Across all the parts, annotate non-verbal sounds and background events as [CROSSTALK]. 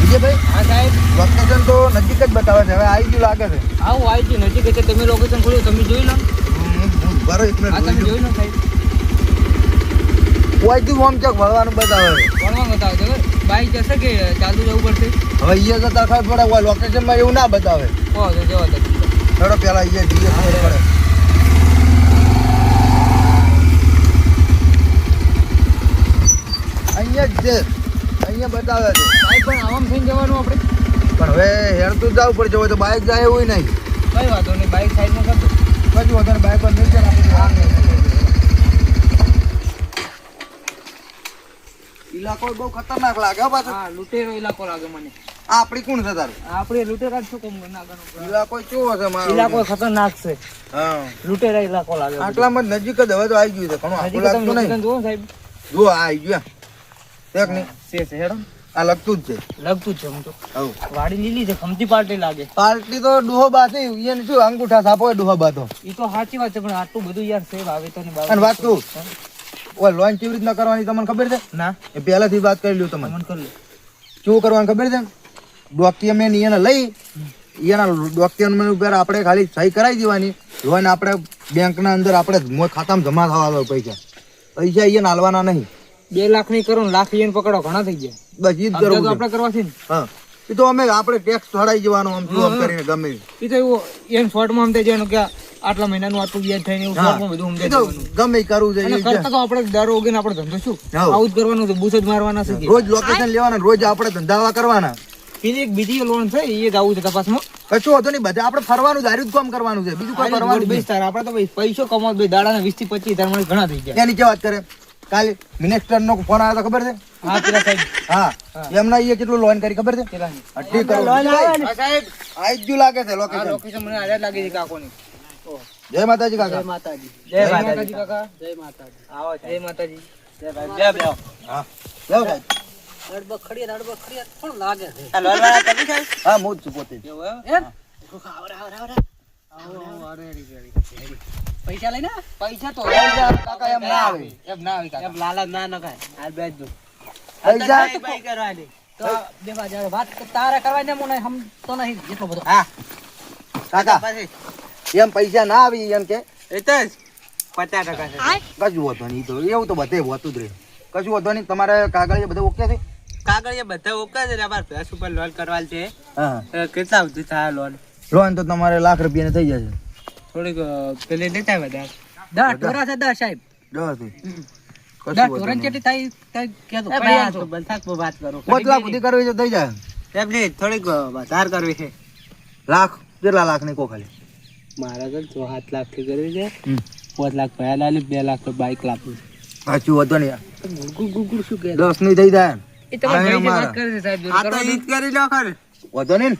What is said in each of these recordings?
વિજયભાઈ હા સાહેબ. લોકેશન તો નજીક જ બતાવે છે. હવે આવી ગયું લાગે છે. આવું આવી ગયું નજીક છે તમે લોકેશન ખોલ્યું તમે જોઈ લો. બરો એક હા તમે જોઈ લો સાહેબ. ઓયથી ઓમ ચોક વળવાનું બતાવે છે. ભણવા બતાવો છો. બાઈક જશે કે ચાલુ જવું પડશે? હવે અહીંયા જતા ખબર પડે લોકેશનમાં એવું ના બતાવે. તો અહીંયા જઈએ ખબર પડે. અહીંયા જ છે. અહીંયા બતાવે છે. સાહેબ પણ આવામ થઈને જવાનું આપણે? પણ હવે હેરતું જવું પડશે હોય તો બાઇક જાય એવું નહીં. કઈ વાંધો નહીં બાઈક સાઈડમાં કરી દો કશું વધારે બાઇક પર નહીં ચાલે ઇલાકો બહુ ખતરનાક લાગે હો પાછો. હા લૂંટેરો ઇલાકો લાગે મને. આ આપણી કોણ છે તારું? આપણે લૂંટેરા શું કોમ નાગano ઇલાકો કેવો છે મારો? ઇલાકો ખતરનાક છે. હા. લૂંટેરા ઇલાકો લાગે. આટલામાં નજીક જ હવે તો આવી ગયું છે ઘણું આખું લાગતું નહીં. location સાહેબ. જો આ આવી ગયું. દેખ નહીં. છે છે હેડો. આ લગતું જ છે. લગતું જ છે હું તો. વાડી લીલી છે ખમતી પાર્ટી લાગે. પાર્ટી તો ડોહો બાથી એને શું અંગૂઠા સાપો ડોહો બાતો ઈ તો સાચી વાત છે પણ આટલું બધું યાર છે વાવેતરની બાબત અને વાત તું. ઓય લોન કેવી રીતના કરવાની તમને ખબર છે? ના. એ પહેલાથી વાત કરી લ્યો તમને. મન કર લે શું કરવાનું ખબર છે? ડોક્યુમેન્ટ એને લઈ એના ડોક્યુમેન્ટ ઉપર આપણે ખાલી સહી કરાવી દેવાની લોન આપણે બેંકના અંદર આપણે ખાતામાં જમા થવા પૈસા. પૈસા એને હાલવાના નહીં. બે લાખની કરો લાખ યન પકડો ઘણા થઈ ગયા. બસ ઈ જ તો આપણે કરવા છે હા. એ તો અમે આપણે ટેક્સ ચડાઈ જવાનો આમ શું આમ કરીને ગમે. એ. ઈ તો એવું એમ શોર્ટમાં સમજાય જવાનું કે આટલા મહિનાનું આટલું વ્યાજ થાય ને એવું. શોર્ટમાં બધું સમજાય જવાનું. ગમે કરવું છે કરતા તો આપણે દર ઓગીને આપણે ધંધો શું. આવું જ કરવાનું છે બૂસ જ મારવાના છે રોજ લોકેશન લેવાના રોજ આપણે ધંધાવા કરવાના. પેલી એક બીજી લોન છે એ જ આવું છે તપાસમાં. કશું હોતું નહીં બધા આપણે ફરવાનું જ કામ કરવાનું છે બીજું કોઈ જ તાર આપણે તો પૈસો કમાવો દાડાના વીસથી પચીસ હજાર ઘણા થઈ ગયા. એની કે વાત કરે? કાલે મિનિસ્ટર નો ફોન આવ્યો ખબર છે? હા પેલા સાહેબ. હા. એમના એ કેટલું લોન કરી ખબર છે? અઢી કરોડ હા સાહેબ. આઈ જ લાગે છે લોકેશન લોકેશન મને આઝાદ લાગે છે કાકોની. જય માતાજી કાકા. માતાજી. જય માતાજી કાકા. જય માતાજી. આવો જય માતાજી. જય ભાઈ જય બે. હા. જાઓ સાહેબ રડબખડિયા રડબખડિયા પણ લાગે છે? હા હું જ છું આવરા આવરા એમ પૈસા લઈને? પૈસા તો કાકા એમ ના આવે. એમ ના આવે કાકા. લાલા ના નખાય. હાલ બેસ દો પૈસા? કરવાની. તો દેવા જાવ વાત તારે કરવાની મને હમ તો નહીં એટલો બધો. હા. કાકા એમ પૈસા ના આવી એમ કે? એ તો પચાસ ટકા છે. કશું નહીં તો એવું તો બધે હોતું જ રહે કશું વધો નહીં તમારે કાગળ બધું ઓકે છે? કાગળ બધા ઓકે છે અમાર ભેંસ ઉપર લોન કરવાની છે. કેટલા સુધી થાય લોન? લોન તો તમારે લાખ રૂપિયાની થઈ જશે. થોડીક પેલી લેતા બધા દસ ટોરા છે દસ સાહેબ? દસ દસ લાખ લાખ? લાખની લાખ લાખ બે લાખ તો બાઈક લાવવું સાચું શું કે દસની થઈ જાય. એ તો કરી લો ખરે હોતો નહીં ને?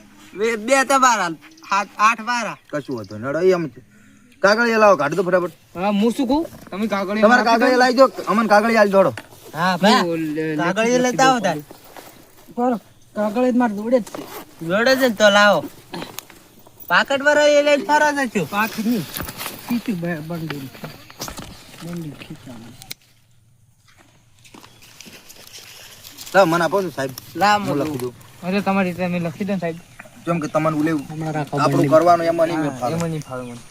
બે- તમારા આઠ વારા. કશું હતો નડો એમ કાગળ એ લાવો કાઢ દો ફટાફટ. હા હું શું કહું? તમે કાગળિયા તમારે કાગળિયા લાવી દો અમને કાગળિયા આલી દોડો. હા કાગળિયા લેતા આવો તાર. કાગળ જ માર દોડે જ છે. દોડે છે ને તો લાવો. પાકટ વાળા એ લઈને ફરો છો છું પાક નહીં. ખીચું બંડી બંડી ખીચાનું લા મને આપો છો સાહેબ. લા હું લખી દઉં. અરે તમારી રીતે મેં લખી દો ને સાહેબ. જેમ કે તમને ઉલે આપણું કરવાનું એમાં નહીં ફાવે. એમાં નહીં ફાવે મને.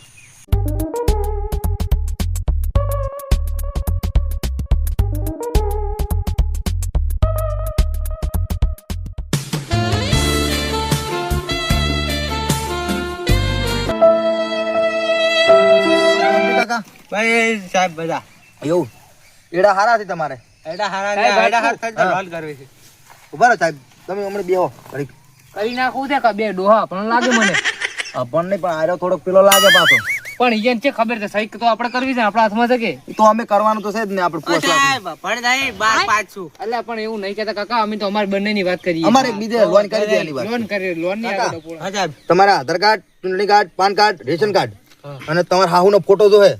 ભાઈ સાહેબ બધા. એવું એડા હારા છે તમારે? એડા હારા સાહેબ, એડા હાર. થઈ લોન કરવી છે. ઊભા રહો સાહેબ. તમે હમણાં બેહો. ઘડીક. કરી નાખું છે કે બે ડોહા પણ લાગે મને? [LAUGHS] પણ નહીં પણ આરો થોડોક પેલો લાગે પાછો. પણ ઈયન છે ખબર છે? સહી તો આપણે કરવી છે આપણા હાથમાં છે કે? તો અમે કરવાનું તો છે જ ને આપણે પોસ્ટ સાહેબ પણ નહીં બાર પાછું એટલે પણ એવું નહીં કહેતા કાકા અમે તો અમારી બંનેની વાત કરીએ. અમારે એક બીજે લોન કરી દેવાની વાત લોન કરી લોનની આગળ. હા તમારા આધાર કાર્ડ ચૂંટણી card PAN card ration card અને તમારા હાહુ નો ફોટો જો હે.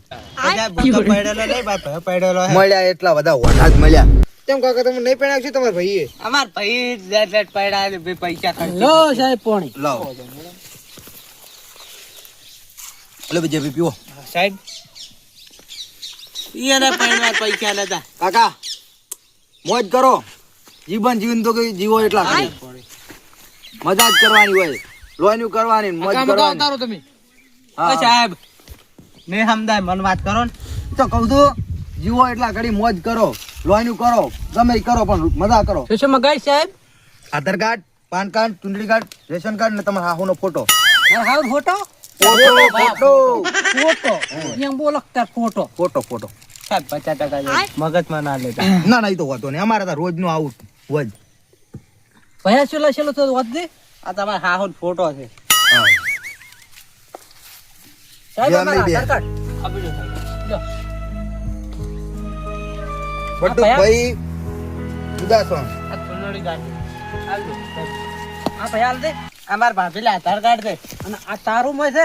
મળ્યા એટલા બધા જ મળ્યા. કેમ કાકા તમે નહીં પહેણાવ્યું છો તમારા ભાઈએ? અમાર ભાઈ લેટ લેટ પડ્યા ને બે પૈસા ખર્ચ. લો સાહેબ પાણી. લો. લો બીજે પીવો. સાહેબ? ઈ એને પૈસા લેતા કાકા મોજ કરો. જીવન જીવન તો કઈ જીવો એટલા કરી. મજા જ કરવાની હોય. લોહીનું કરવાની મોજ કરવાની. ઉતારો તમે. હા, સાહેબ ને સમજાય મન વાત કરો ને. તો કહું છું જીવો એટલા ઘડી મોજ કરો. લોહીનું કરો ગમે કરો પણ મજા કરો. શું શું મગાઈ સાહેબ? આધાર કાર્ડ પાન કાર્ડ ચૂંટણી કાર્ડ રેશન કાર્ડ ને તમારા હાહુનો ફોટો. હાવ ફોટો? Photo photo. ફોટો? એમ બોલો તાર ફોટો? Photo photo. સાહેબ પચાસ ટકા મગજમાં ના લેતા. ના ના એ તો વાતો નહીં. અમારે તો રોજનું આવું વજ. ભયા છેલ્લો છેલ્લો તો વાત આ તમારા હાહુ ફોટો છે. સાહેબ જે અમારા અમે બે. આધાર કાર્ડ. આપી દો સાહેબ. લો. બટુ ભાઈ ઉદાસણ આ ચૂંટણી ગાડી. આવજો. આ ભયા હાલ દે અમાર ભાભીલા આધાર કાર્ડ દે અને આ તારું મોય છે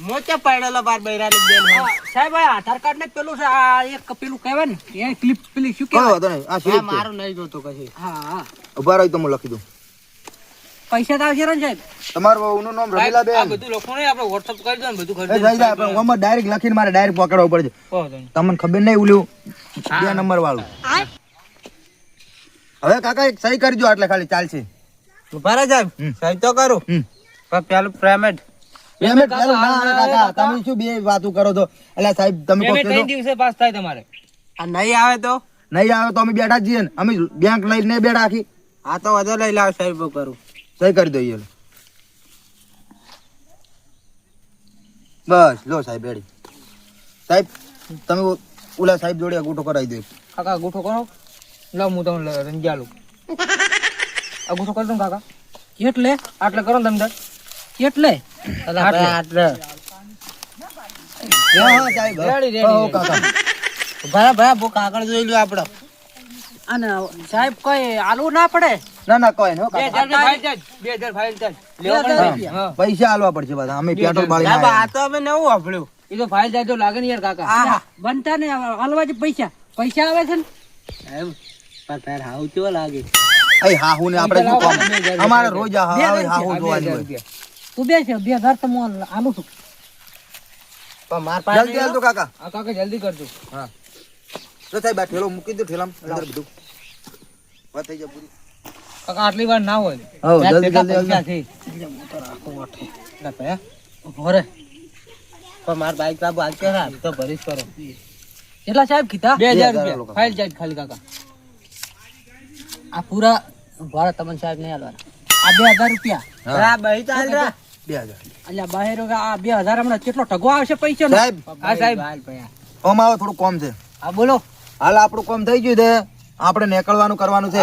મોચે પડેલો બાર બૈરાની બેન. સાહેબ આ આધાર કાર્ડ ને પેલું છે આ એક પેલું કહેવાય ને એ ક્લિપ પેલી શું કહેવાય આ મારું નહીં જોતો કશું હા હા ઊભા રહી તો હું લખી દઉં પૈસા તો આવશે ને સાહેબ. તમારું વહુનું નામ રમીલા બેન બધું લખો ને આપણે WhatsApp કરી દો ને બધું એ જઈ જાય આપણે ઓમાં ડાયરેક્ટ લખીને મારે ડાયરેક્ટ પકડવો પડશે. તમને ખબર નહીં ઉલ્યું બે નંબર વાળું. હવે કાકા એક સહી કરજો એટલે ખાલી ચાલશે. ઊભા રહે સાહેબ. સહી તો કરું. પણ પેલું પેમેન્ટ પેમેન્ટ પેલું ના આવે કાકા તમે શું બે વાતો કરો છો? એટલે સાહેબ તમે કહો છો તો- દિવસે પાસ થાય તમારે. આ નહીં આવે તો? નહીં આવે તો અમે બેઠા જ છીએ ને. અમે બેંક લઈને બેઠા આખી આ તો વધુ લઈ લાવ સાહેબ કરું. સહી કરી દઈએ બસ લો સાહેબ રેડી સાહેબ તમે ઓલા સાહેબ જોડે અંગૂઠો કરાવી દો કાકા અંગૂઠો કરો. લો હું તમને રંજ્યા લઉં અંગૂઠો કરી દઉં કાકા. એટલે આટલે કરો ને તમે એટલે આટલે. ભાઈ ભાઈ બહુ કાગળ જોઈ લો આપડે. અને સાહેબ કઈ આલુ ના પડે? ના ના કોઈ નો પૈસા આલવા પડશે બધા. અમે પેટ્રોલ બાળી આ તો અમે નવું વાપર્યું. એ તો ફાઇલ તો લાગે ને યાર કાકા. આહા. બનતા ને હલવા જે પૈસા. પૈસા આવે છે ને? એમ. પણ તાર હાઉ કેવો લાગે? અય હાહુ ને આપણે શું કામ? અમારે રોજ આ આવે હાહુ જોવાની હોય. તું બે છે બે ઘર તો હું આલું છું. પણ માર પાસે જલ્દી આલતો કાકા. આ કાકા જલ્દી કરજો હા. તો સાહેબ આ ઠેલો મૂકી દો ઠેલામાં અંદર બધું. વાત થઈ જાય પૂરી. આટલી વાર ના હોય. હો જલ્દી જલ્દી ભરે પણ માર બાઈક બાબુ હાલશે ને તો ભરીશ કરો. કેટલા સાહેબ કીધા? બે હજાર રૂપિયા. ફાઇલ જાય ખાલી કાકા. આ પૂરા ભારત તમને સાહેબ નહીં હાલવાના આ બે હજાર રૂપિયા. હા. આ બહી ચાલ રા. બે હજાર. અલ્યા બહાર આ બે હજાર હમણાં કેટલો ટગો આવશે પૈસા સાહેબ. હા સાહેબ. ઓમ આવો થોડું કોમ છે. હા બોલો. હાલ આપણું કોમ થઈ ગયું છે. આપણે નીકળવાનું કરવાનું છે.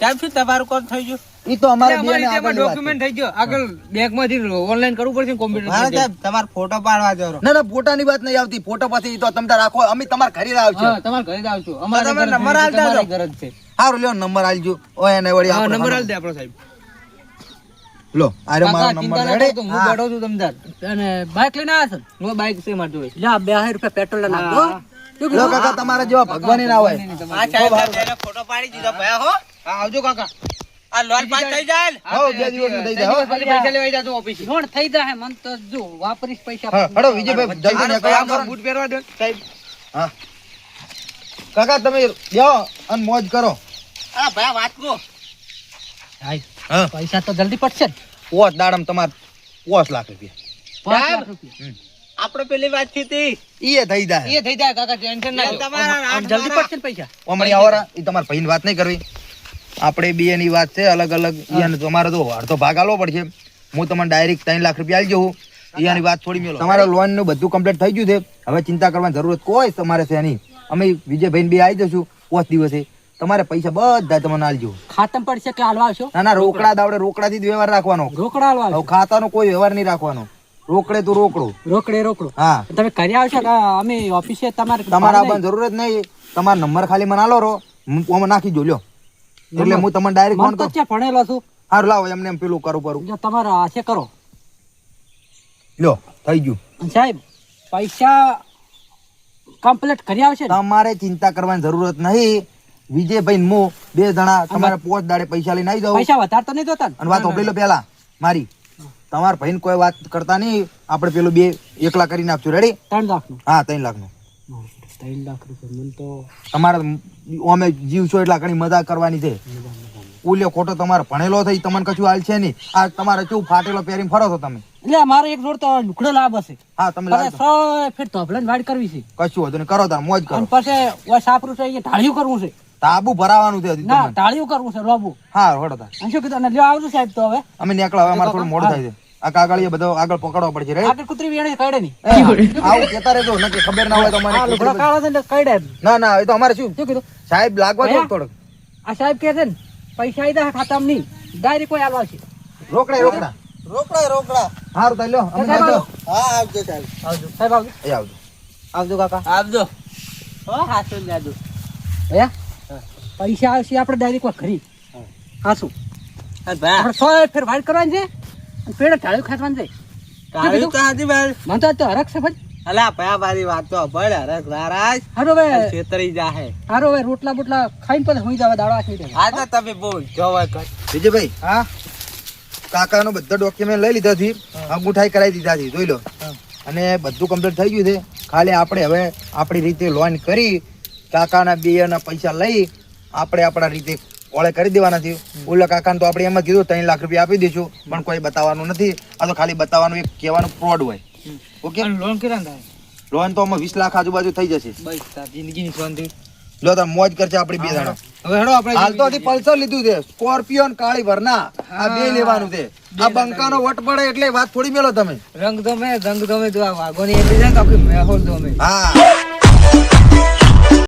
સાહેબ શું તમારું કોણ થઈ ગયું? ઈ તો અમારે ને. ડોક્યુમેન્ટ થઈ ગયો. આગળ બેંકમાંથી ઓનલાઈન કરવું પડશે કોમ્પ્યુટર સાહેબ તમારો ફોટો પાડવા જરો ના ના ફોટાની વાત નહીં આવતી. ફોટો પછી તો તમે રાખો. અમે તમારા ઘરે આવશે. હા ઘરે આવજો અમારે નંબર આલ દેજો. ગરજ છે. સારું લ્યો નંબર આલજો ઓય એને વળી આપણો નંબર આલ દે આપણો સાહેબ. લો આરે મારો નંબર. ના રેડી હું બેઠો છું તમતાર. અને બાઇક લઈને આવ્યા છો? હું બાઇક છે મારી જોડે. લ્યા બે રૂપિયા પેટ્રોલ નાખો લો કાકા તમારા જેવા ભગવાન ના હોય. આ સાહેબ ફોટો પાડી દીધો ભયા હો. હા આવજો કાકા આ લોન પાસ થઈ જાય ને. હો બે દિવસ થઈ જાય હો ખાલી પૈસા લેવા જાજો ઓફિસ લોન થઈ જાય મન તો જો વાપરીશ પૈસા હડો વિજયભાઈ જલ્દી ને આમ કરો. બૂટ પહેરવા દે સાહેબ હા કાકા તમે બેહો અને મોજ કરો આ ભાઈ વાત કો હા પૈસા તો જલ્દી પડશે ને પોસ દાડમ તમાર પોસ લાખ રૂપિયા. આપણે પેલી વાત થઈ હતી ઈ એ થઈ જાય એ થઈ જાય કાકા ટેન્શન ના લો. તમારા જલ્દી પડશે ને પૈસા ઓમણી આવરા ઈ તમારા ભાઈની વાત નહીં કરવી આપણે બે એની વાત છે અલગ અલગ ઈયાને તમારે તો અડધો ભાગ આલવો પડશે. હું તમને ડાયરેક્ટ ત્રણ લાખ રૂપિયા આલી જવું ઈયાની વાત થોડી મેલો. તમારા લોનનું બધું કમ્પ્લીટ થઈ ગયું છે. હવે ચિંતા કરવાની જરૂરત કોઈ તમારે છે નહીં. અમે વિજયભાઈ બે આવી જશું પાંચ દિવસે. તમારે પૈસા બધા તમને આલજો ખાતમ પડશે કે હાલવા આવશો? ના ના રોકડા દાવડે રોકડાથી જ વ્યવહાર રાખવાનો. રોકડા હાલવા ખાતાનો કોઈ વ્યવહાર નહીં રાખવાનો. રોકડે તો રોકડો. રોકડે રોકડો. હા. તમે ઘરે આવશો કે અમે ઓફિસે તમારે તમારા આવવાની જરૂર જ નહીં. તમારો નંબર ખાલી મને આલો રો હું નાખી જો લ્યો. એટલે હું તમને ડાયરેક્ટ ફોન કરું. ત્યાં ભણેલો છું? હારું લાવો એમને એમ પેલું કરું કરું. જો તમારે આશે કરો. લ્યો થઈ ગયું. સાહેબ પૈસા કમ્પ્લીટ કરી આવશે તમારે ચિંતા કરવાની જરૂરત નહીં. વિજયભાઈ મો બે જણા તમારે પોચ દાડે પૈસા લઈને આવી જાવ પૈસા વધારે તો નહીં જોતા અને વાત ઓપડી લો પેલા મારી. તમારા ભાઈને કોઈ વાત કરતા નહીં. આપણે પેલું બે એકલા કરી નાખશું રેડી ત્રણ લાખ હા ત્રણ લાખનું ત્રણ લાખ રૂપિયા. મને તો તમારે અમે જીવ છો એટલા ઘણી મજા કરવાની છે. ઉલ્યો ખોટો તમારે ભણેલો થઈ તમને કશું હાલ છે નહીં. આ તમારે શું ફાટેલો પહેરીને ફરો છો તમે? એટલે મારે એક જોડ તો લુકડો લાભ હશે. હા તમે લાવજો. સો તો ભલે વાડ કરવી છે. કશું હતું કરો તાર મોજ કરો. અને પછી ઓ સાપરું છે એ ઢાળિયું કરવું છે. તાબુ ભરાવાનું છે હજી ના ઢાળિયું કરવું છે લોબુ. હા અને શું કીધું? અને લ્યો આવજો સાહેબ તો હવે. અમે નીકળો હવે અમારે થોડું મોડું થાય છે. આ કાગળિયો બધો આગળ પકડવો પડશે રે આગળ કુતરી વેણે કાઢે નહીં. આવું કેતા રહેજો નકે ખબર ના હોય તો અમારે લુગડો કાળો છે ને કાઢે ના ના એ તો અમારે શું? શું કીધું? સાહેબ લાગવા દો ભયા? આ સાહેબ કહે છે ને પૈસા આઈ ખાતામાં નહીં. ડાયરેક્ટ કોઈ આલવા છે. રોકડા રોકડા. રોકડા રોકડા. હારું તાર લ્યો અમે આવજો. હા આવજો સાહેબ. આવજો. સાહેબ આવજો. એ આવજો. આવજો કાકા. આવજો. હો? હાસુ જાદુ ભયા? પૈસા આવશે આપણે ડાયરેક્ટ ખરી હાસુ આપણે સો ફેર વાડ કરવાની છે. પેડે ઢાળ્યું ખાવાનું છે તાળી તો. હાજી ભાઈ. મને તો આજ તો હરખ છે ભાઈ. અલા ભયા મારી વાત તો ભળ હરક રારાજ હારો હવે છેતરી જાહે. હારો હવે રોટલા બોટલા ખાઈને પછી હોઈ જવા દાડો આખી દે આ તો તમે બોલ જોવા બીજે ભાઈ હા? કાકાનો બધા ડોક્યુમેન્ટ લઈ લીધા છે. અંગૂઠાઈ કરાવી દીધા છે જોઈ લો. અને બધું કમ્પ્લીટ થઈ ગયું છે. ખાલી આપણે હવે આપણી રીતે લોન કરી કાકાના બે ના પૈસા લઈ આપણે આપણા રીતે ઓળે કરી દેવાના છે ઓલા કાકાને તો આપણે એમ કીધું ત્રણ લાખ રૂપિયા આપી દઈશું પણ કોઈ બતાવવાનું નથી. આ તો ખાલી બતાવવાનું એક કહેવાનું ફ્રોડ હોય. ઓકે? લોન કેટલા થાય? લોન તો અમે વીસ લાખ આજુબાજુ થઈ જશે. બસ જિંદગીની શાંતિ. લો તાર મોજ કરશે આપણી બે જણા. હવે હેડો આપણે હાલ તો હજી પલ્સર લીધું છે. સ્કોર્પિયો ને કાળી વરના. આ બે લેવાનું છે. આ બંકાનો વટ પડે એટલે વાત થોડી મેલો તમે. રંગ તમે રંગ તમે જો આ વાઘોની એમની છે ને તો આખી મેહોલ તમે હા.